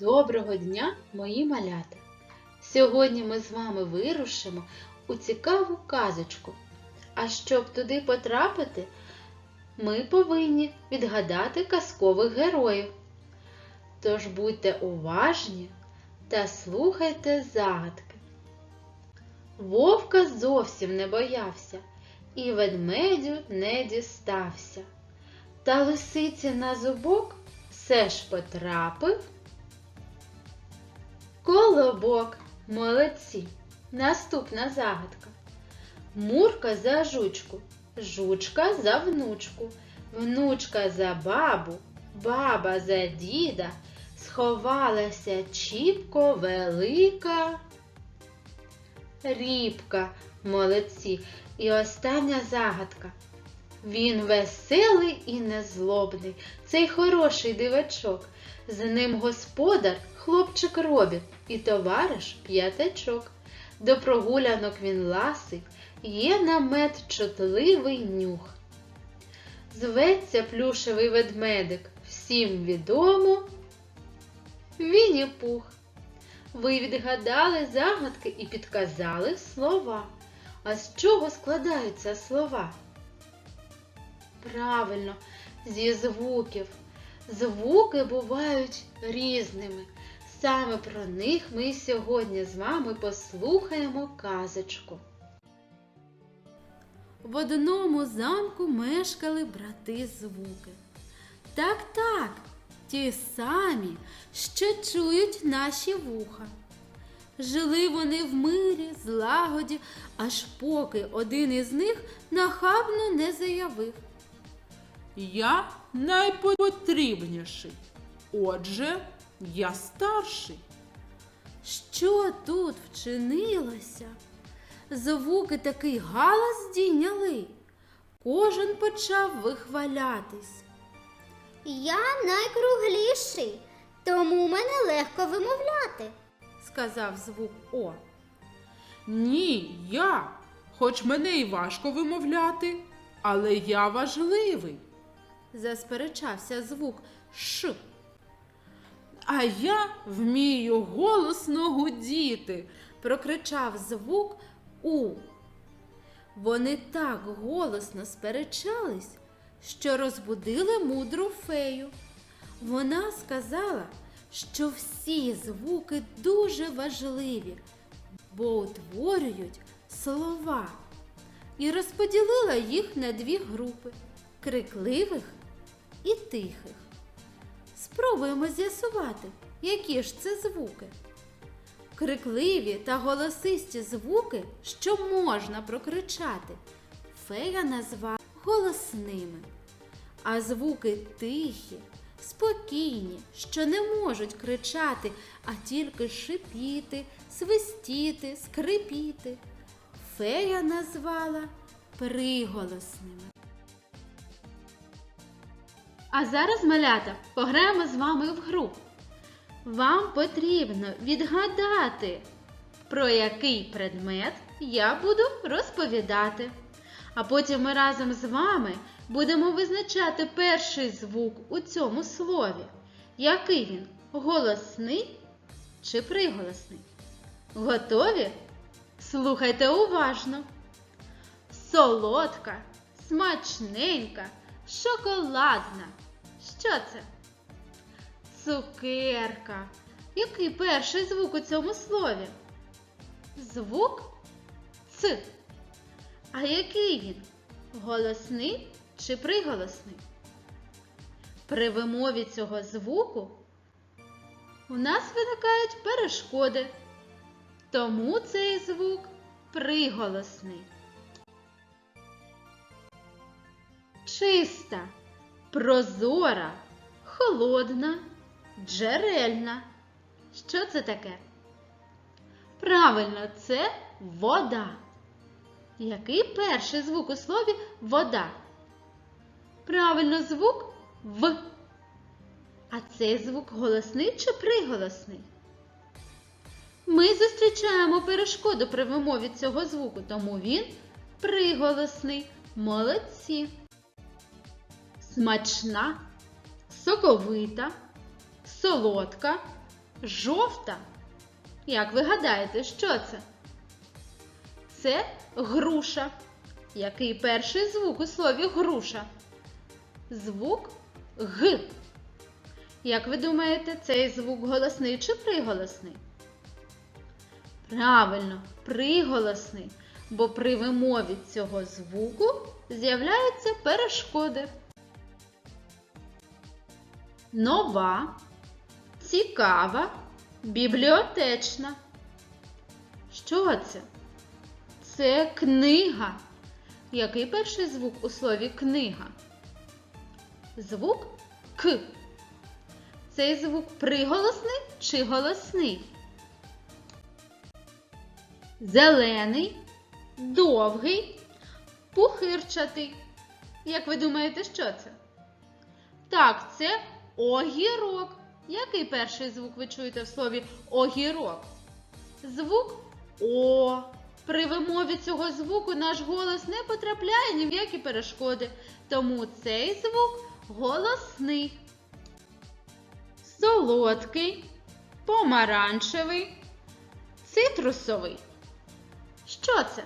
Доброго дня, мої малята! Сьогодні ми з вами вирушимо у цікаву казочку. А щоб туди потрапити, ми повинні відгадати казкових героїв. Тож будьте уважні та слухайте загадки. Вовка зовсім не боявся і ведмедю не дістався. Та лисиці на зубок все ж потрапив. Колобок. Молодці. Наступна загадка. Мурка за жучку, жучка за внучку, внучка за бабу, баба за діда, сховалася чіпко велика. Рібка. Молодці. І остання загадка. Він веселий і незлобний, цей хороший дивачок. З ним господар, хлопчик робіт і товариш п'ятачок. До прогулянок він ласий, є на мед чутливий нюх. Зветься плюшевий ведмедик, всім відомо. Вінні-пух. Ви відгадали загадки і підказали слова. А з чого складаються слова? Правильно, зі звуків. Звуки бувають різними. Саме про них ми сьогодні з вами послухаємо казочку. В одному замку мешкали брати звуки. Так, так, ті самі, що чують наші вуха. Жили вони в мирі, злагоді, аж поки один із них нахабно не заявив. Я найпотрібніший. Отже, я старший. Що тут вчинилося? Звуки такий галас здійняли. Кожен почав вихвалятись. Я найкругліший, тому мене легко вимовляти. сказав звук О. Ні, я. Хоч мене й важко вимовляти, але я важливий. Засперечався звук Ш. А я вмію голосно гудіти. Прокричав звук У. Вони так голосно сперечались, що розбудили мудру фею. Вона сказала, що всі звуки дуже важливі, бо утворюють слова, і розподілила їх на дві групи крикливих і тихих. Спробуємо з'ясувати, які ж це звуки. Крикливі та голосисті звуки, що можна прокричати, фея назвала голосними, а звуки тихі, спокійні, що не можуть кричати, а тільки шипіти, свистіти, скрипіти. Фея назвала приголосними. А зараз, малята, пограємо з вами в гру. Вам потрібно відгадати, про який предмет я буду розповідати. А потім ми разом з вами будемо визначати перший звук у цьому слові. Який він? Голосний чи приголосний? Готові? Слухайте уважно. Солодка, смачненька, шоколадна. Що це? Цукерка. Який перший звук у цьому слові? Звук Ц. А який він? Голосний чи приголосний? При вимові цього звуку у нас виникають перешкоди. Тому цей звук приголосний. Чиста, прозора, холодна, джерельна. Що це таке? Правильно, це вода. Який перший звук у слові вода? Правильно, звук В. А цей звук голосний чи приголосний? Ми зустрічаємо перешкоду при вимові цього звуку, тому він приголосний. Молодці. Смачна, соковита, солодка, жовта. Як ви гадаєте, що це? Це груша. Який перший звук у слові груша? Звук Г. Як ви думаєте, цей звук голосний чи приголосний? Правильно, приголосний, бо при вимові цього звуку з'являються перешкоди. Нова, цікава, бібліотечна. Що це? Це книга. Який перший звук у слові книга? Звук К. Цей звук приголосний чи голосний? Зелений, довгий, пухирчатий. Як ви думаєте, що це? Так, це огірок. Який перший звук ви чуєте в слові огірок? Звук О. При вимові цього звуку наш голос не потрапляє ні в які перешкоди, тому цей звук голосний. Солодкий, помаранчевий, цитрусовий. Що це?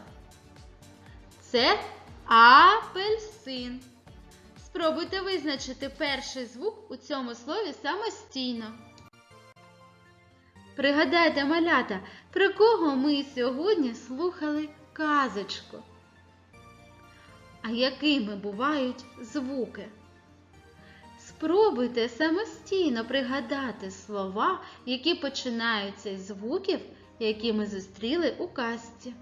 Це апельсин. Спробуйте визначити перший звук у цьому слові самостійно. Пригадайте, малята, про кого ми сьогодні слухали казочку. А якими бувають звуки? Спробуйте самостійно пригадати слова, які починаються з звуків, які ми зустріли у казці.